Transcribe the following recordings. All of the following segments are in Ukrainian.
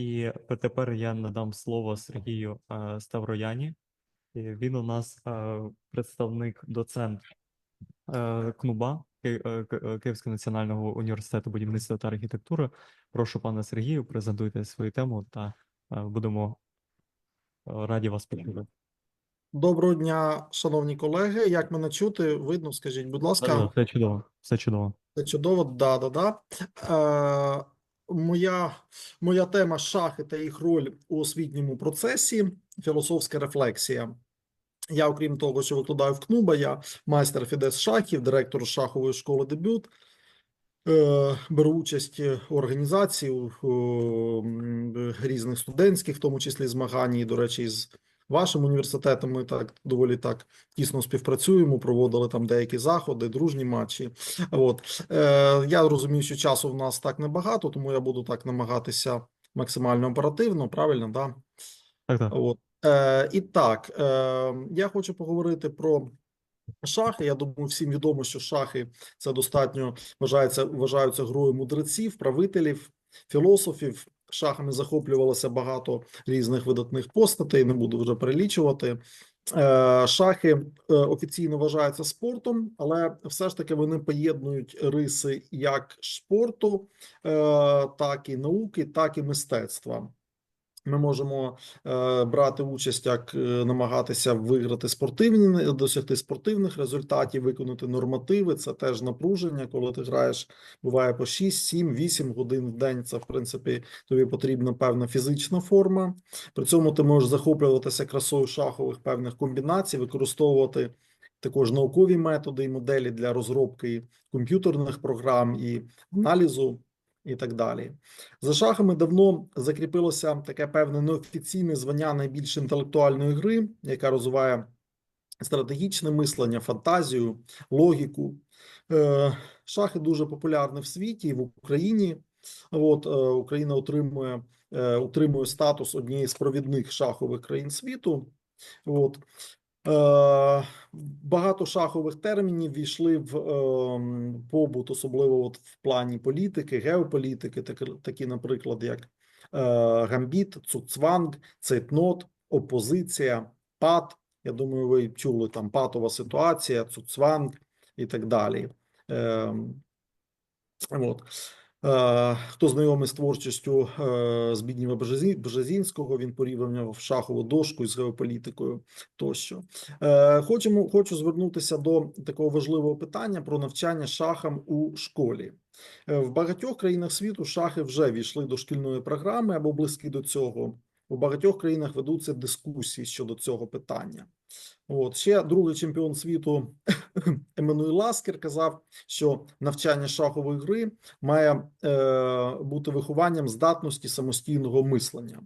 І тепер я надам слово Сергію е, Ставрояні. Він у нас е, представник, доцент е, КНУБА Ки- Ки- Київського національного університету будівництва та архітектури. Прошу, пане Сергію, презентуйте свою тему та будемо раді вас почути. Доброго дня, шановні колеги. Як мене чути? Видно, скажіть, будь ласка. Все чудово, все чудово. Це чудово, да, да, да. Е, моя, моя тема шахи та їх роль у освітньому процесі, філософська рефлексія. Я, окрім того, що викладаю в КНУБА, я майстер Фідес шахів, директор шахової школи дебют. Е, Беру участь у організації у, різних студентських, в тому числі змагань, і, до речі, з вашим університетом ми так доволі так тісно співпрацюємо, проводили там деякі заходи, дружні матчі. От е, я розумію, що часу в нас так небагато, тому я буду так намагатися максимально оперативно, правильно, да? Так, так. От. Е, і так, е, я хочу поговорити про шахи. Я думаю, всім відомо, що шахи це достатньо вважається, вважаються грою мудреців, правителів, філософів. Шахами захоплювалося багато різних видатних постатей, не буду вже перелічувати. Е, Шахи е, офіційно вважаються спортом, але все ж таки вони поєднують риси як спорту, е, так і науки, так і мистецтва. Ми можемо е, брати участь, як е, намагатися виграти спортивні, досягти спортивних результатів, виконати нормативи. Це теж напруження, коли ти граєш, буває по 6, 7, 8 годин в день. Це в принципі тобі потрібна певна фізична форма. При цьому ти можеш захоплюватися красою шахових певних комбінацій, використовувати також наукові методи і моделі для розробки комп'ютерних програм і аналізу. І так далі. За шахами давно закріпилося таке певне неофіційне звання найбільш інтелектуальної гри, яка розвиває стратегічне мислення, фантазію, логіку. Е, Шахи дуже популярні в світі і в Україні. От е, Україна отримує, е, отримує статус однієї з провідних шахових країн світу. От. Е, Багато шахових термінів війшли в е, побут, особливо от в плані політики, геополітики, такі, наприклад, як е, гамбіт, цуцванг, цейтнот, опозиція, пат. Я думаю, ви чули там патова ситуація, цуцванг і так далі. Е, от. Е, Хто знайомий з творчістю з Збігнєва Бжезінського, він порівняв шахову дошку із геополітикою тощо. Е, Хочемо, хочу звернутися до такого важливого питання про навчання шахам у школі. Е, В багатьох країнах світу шахи вже війшли до шкільної програми або близькі до цього. У багатьох країнах ведуться дискусії щодо цього питання. От ще другий чемпіон світу Еммануїл Ласкер казав, що навчання шахової гри має е, бути вихованням здатності самостійного мислення.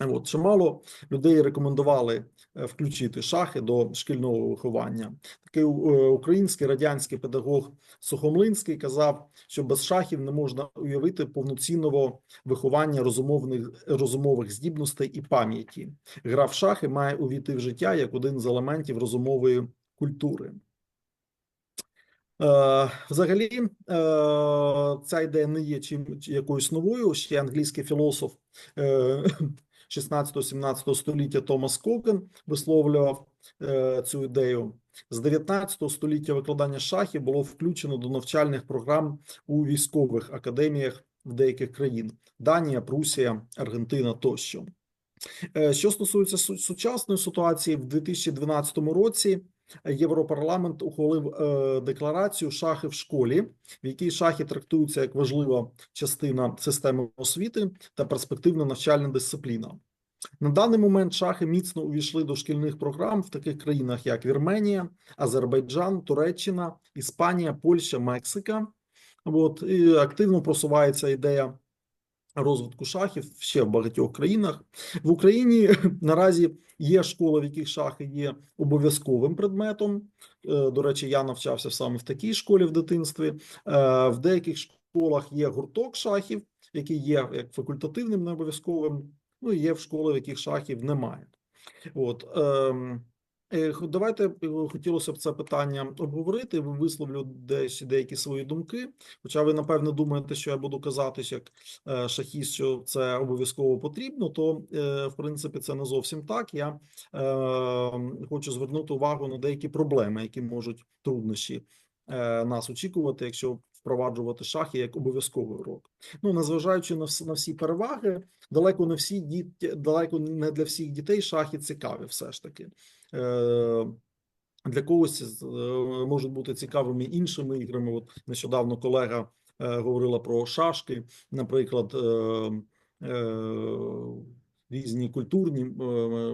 От чимало людей рекомендували е, включити шахи до шкільного виховання. Такий е, український радянський педагог Сухомлинський казав, що без шахів не можна уявити повноцінного виховання розумовних розумових здібностей і пам'яті. Гра в шахи має увійти в життя як один з елементів розумової культури. Е, Взагалі, ця ідея не є чим якоюсь новою. Ще англійський філософ 16-17 століття Томас Кокен висловлював е, цю ідею. З 19 століття викладання шахів було включено до навчальних програм у військових академіях в деяких країн: Данія, Прусія, Аргентина тощо. Е, Що стосується су- сучасної ситуації, в 2012 році Європарламент ухвалив е, декларацію шахи в школі, в якій шахи трактуються як важлива частина системи освіти та перспективна навчальна дисципліна. На даний момент шахи міцно увійшли до шкільних програм в таких країнах, як Вірменія, Азербайджан, Туреччина, Іспанія, Польща, Мексика. От і активно просувається ідея розвитку шахів ще в багатьох країнах. В Україні наразі є школи, в яких шахи є обов'язковим предметом. Е, До речі, я навчався саме в такій школі в дитинстві. Е, В деяких школах є гурток шахів, який є як факультативним, не обов'язковим. Ну і є в школи, в яких шахів немає. От ем, Давайте е, хотілося б це питання обговорити. Висловлю десь деякі свої думки. Хоча ви напевне думаєте, що я буду казати як е, шахіст, що це обов'язково потрібно, то е, в принципі це не зовсім так. Я е, хочу звернути увагу на деякі проблеми, які можуть труднощі е, нас очікувати, якщо впроваджувати шахи як обов'язковий урок. Ну незважаючи на всі, на всі переваги, далеко не всі діти, далеко не для всіх дітей шахи цікаві, все ж таки. Е, Для когось е, можуть бути цікавими іншими іграми. От нещодавно колега е, говорила про шашки, наприклад, різні культурні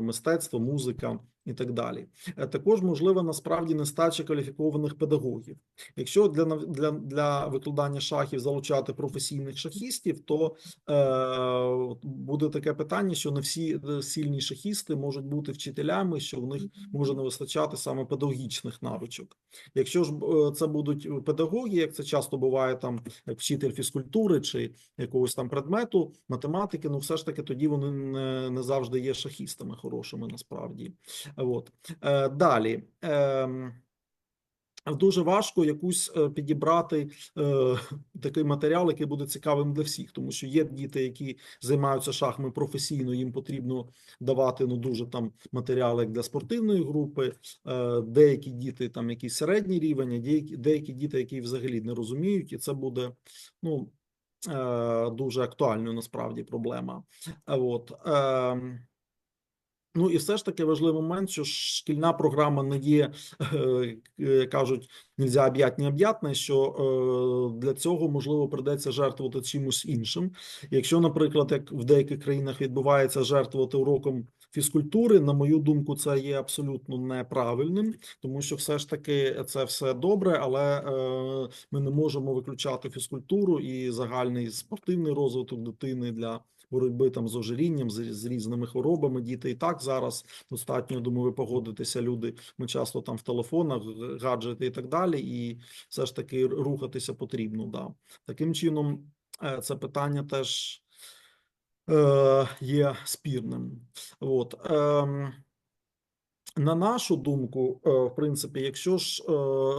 мистецтва, музика і так далі. Е, Також можливо насправді нестача кваліфікованих педагогів. Якщо для для, для викладання шахів залучати професійних шахістів, то е, буде таке питання, що не всі е, сильні шахісти можуть бути вчителями, що в них може не вистачати саме педагогічних навичок. Якщо ж е, це будуть педагоги, як це часто буває там як вчитель фізкультури чи якогось там предмету, математики, ну все ж таки тоді вони не, не завжди є шахістами хорошими насправді. От. Е, далі. Ем, Дуже важко якусь е, підібрати е, такий матеріал, який буде цікавим для всіх, тому що є діти, які займаються шахами професійно, їм потрібно давати ну дуже там матеріали для спортивної групи. Е, деякі діти там якийсь середній рівень, деякі, деякі діти, які взагалі не розуміють, і це буде ну е, дуже актуальною насправді проблема. От. Е, Ну і все ж таки важливий момент, що шкільна програма не є, е, кажуть, нельзя об'ятні об'ятне. що е, для цього можливо придеться жертвувати чимось іншим. Якщо, наприклад, як в деяких країнах відбувається жертвувати уроком фізкультури, на мою думку, це є абсолютно неправильним, тому що все ж таки це все добре, але е, ми не можемо виключати фізкультуру і загальний спортивний розвиток дитини для боротьби там з ожирінням, з, з різними хворобами. Діти і так зараз достатньо, думаю, ви погодитеся. Люди ми часто там в телефонах, гаджети і так далі, і все ж таки рухатися потрібно. Да. Таким чином, е, це питання теж є спірним. От. На нашу думку, е, в принципі, якщо ж е,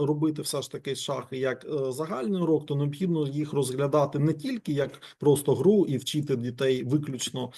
робити все ж таки шахи як е, загальний урок, то необхідно їх розглядати не тільки як просто гру і вчити дітей виключно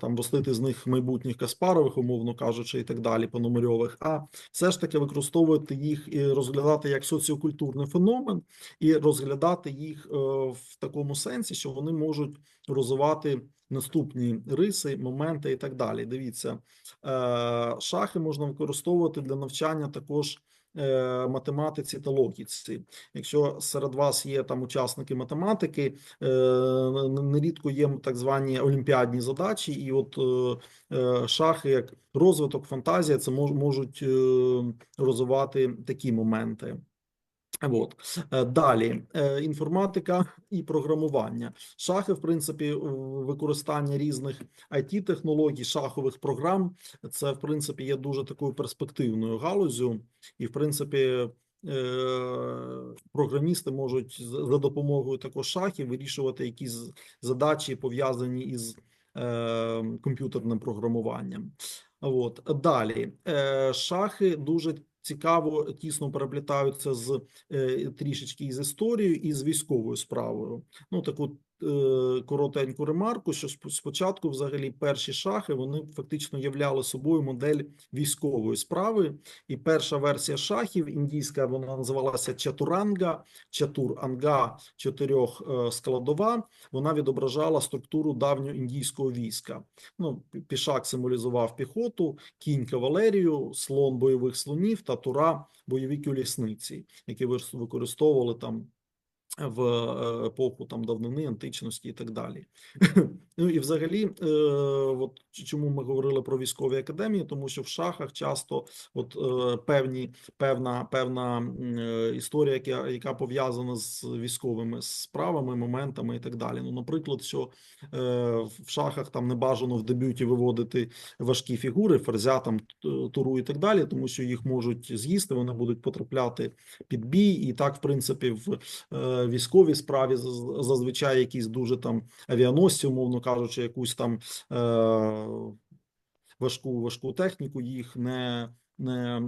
там ростити з них майбутніх Каспарових, умовно кажучи, і так далі, пономарьових, а все ж таки використовувати їх і розглядати як соціокультурний феномен, і розглядати їх в такому сенсі, що вони можуть розвивати наступні риси, моменти і так далі. Дивіться, Е, шахи можна використовувати для навчання також е, математиці та логіці. Якщо серед вас є там учасники математики, е, нерідко є так звані олімпіадні задачі, і от шахи як розвиток, фантазія, це мож- можуть розвивати такі моменти. От Е, далі е, інформатика і програмування. Шахи, в принципі, використання різних it технологій, шахових програм. Це в принципі є дуже такою перспективною галузю, і в принципі. е, Програмісти можуть за допомогою також шахів вирішувати якісь задачі пов'язані із комп'ютерним програмуванням. От далі шахи дуже цікаво тісно переплітаються з е, трішечки із історією і з військовою справою. Ну таку коротеньку ремарку, що сп- спочатку, взагалі, перші шахи вони фактично являли собою модель військової справи. І перша версія шахів індійська вона називалася Чатуранга, Чатур-Анга чотирьох е, складова. Вона відображала структуру давньоіндійського війська. Ну, пішак символізував піхоту, кінь кавалерію, слон бойових слонів та тура бойові колісниці, які використовували там в епоху там давнини, античності і так далі. Ну і взагалі, е, от чому ми говорили про військові академії, тому що в шахах часто от е, певні певна певна е, історія, яка, яка пов'язана з військовими справами, моментами і так далі. Ну, наприклад, що е, в шахах там не бажано в дебюті виводити важкі фігури, ферзя, там туру і так далі, тому що їх можуть з'їсти, вони будуть потрапляти під бій, і так, в принципі, в е, військовій справі зазвичай якісь дуже там авіаносці, умовно кажучи, якусь там е, важку важку техніку, їх не, не е,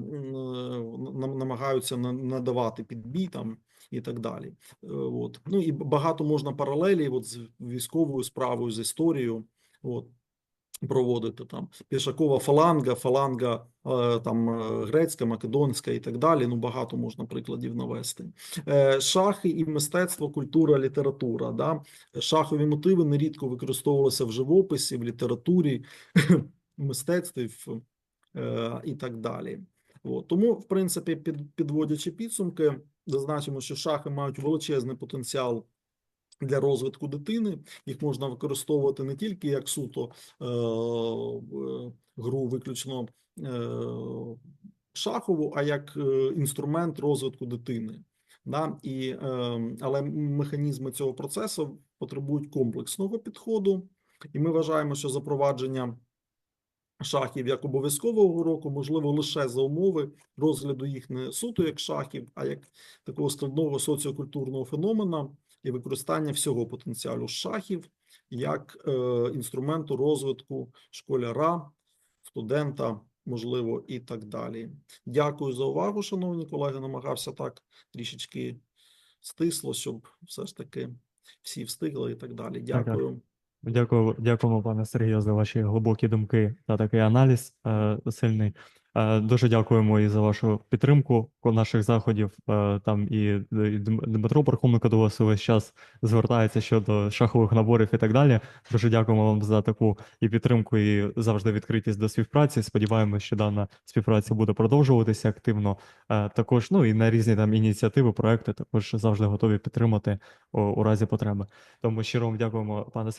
намагаються надавати під там і так далі. Е, От. Ну і багато можна паралелі от, з військовою справою, з історією. От. Проводити там пішакова фаланга, фаланга е, там е, грецька, македонська і так далі. Ну багато можна прикладів навести. Е, Шахи і мистецтво, культура, література. Да? Шахові мотиви нерідко використовувалися в живописі, в літературі, в мистецтві і так далі. От. Тому, в принципі, під, підводячи підсумки, зазначимо, що шахи мають величезний потенціал для розвитку дитини. Їх можна використовувати не тільки як суто е, е, гру виключно е, шахову, а як е, інструмент розвитку дитини. Да? І, е, але механізми цього процесу потребують комплексного підходу, і ми вважаємо, що запровадження шахів як обов'язкового уроку можливо лише за умови розгляду їх не суто як шахів, а як такого складного соціокультурного феномена і використання всього потенціалу шахів як е, інструменту розвитку школяра, студента, можливо, і так далі. Дякую за увагу, шановні колеги. Намагався так трішечки стисло, щоб все ж таки всі встигли і так далі. Дякую. Дякую, дякуємо, пане Сергію, за ваші глибокі думки та такий аналіз е, сильний. Е, дуже дякуємо і за вашу підтримку наших заходів. Е, там і, Дмитро Пархоменко до вас увесь час звертається щодо шахових наборів і так далі. Дуже дякуємо вам за таку і підтримку, і завжди відкритість до співпраці. Сподіваємося, що дана співпраця буде продовжуватися активно. Е, також ну і на різні там ініціативи, проекти також завжди готові підтримати у разі потреби. Тому щиро вам дякуємо, пане